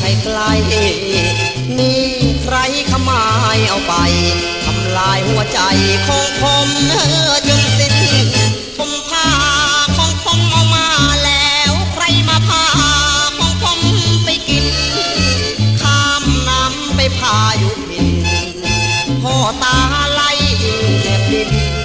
ช่ไกลนี่ใครขมายเอาไปทำลายหัวใจของผมจนสิ้นผมพาของผมเอามาแล้วใครมาพาของผมไปกิน ข้ามน้ำไปพาอยู่พินพ่อตาไล่แทบดิน